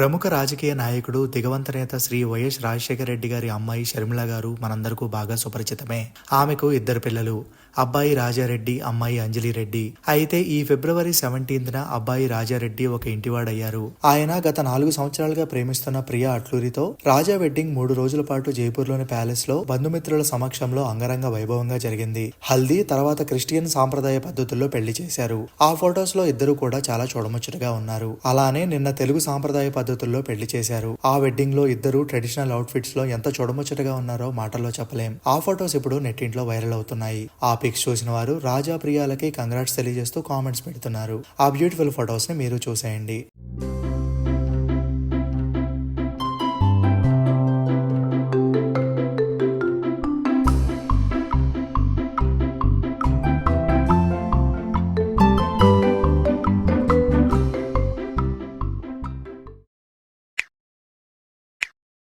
ప్రముఖ రాజకీయ నాయకుడు దిగవంత నేత శ్రీ వైఎస్ రాజశేఖర రెడ్డి గారి అమ్మాయి షర్మిల గారు మనందరికీ బాగా సుపరిచితమే. ఆమెకు ఇద్దరు పిల్లలు. అబ్బాయి రాజారెడ్డి అమ్మాయి అంజలి రెడ్డి అయితే ఈ ఫిబ్రవరి సెవెంటీన్త్ న అబ్బాయి రాజారెడ్డి ఒక ఇంటివాడయ్యారు. ఆయన గత నాలుగు సంవత్సరాలుగా ప్రేమిస్తున్న ప్రియా అట్లూరితో రాజా వెడ్డింగ్ మూడు రోజుల పాటు జైపూర్లోని ప్యాలెస్లో బంధుమిత్రుల సమక్షంలో అంగరంగ వైభవంగా జరిగింది. హల్దీ తర్వాత క్రిస్టియన్ సాంప్రదాయ పద్ధతుల్లో పెళ్ళి చేశారు. ఆ ఫొటోస్లో ఇద్దరు కూడా చాలా చూడముచ్చటగా ఉన్నారు. అలానే నిన్న తెలుగు సాంప్రదాయ పద్ధతుల్లో పెళ్ళి చేశారు. ఆ వెడ్డింగ్లో ఇద్దరు ట్రెడిషనల్ అవుట్ఫిట్స్లో ఎంత చూడముచ్చటగా ఉన్నారో మాటల్లో చెప్పలేం. ఆ ఫొటోస్ ఇప్పుడు నెట్టింట్లో వైరల్ అవుతున్నాయి. ఆ పిక్స్ చూసిన వారు రాజా ప్రియాలకి కంగ్రాట్స్ తెలియజేస్తూ కామెంట్స్ పెడుతున్నారు. ఆ బ్యూటిఫుల్ ఫొటోస్ని మీరు చూసేయండి.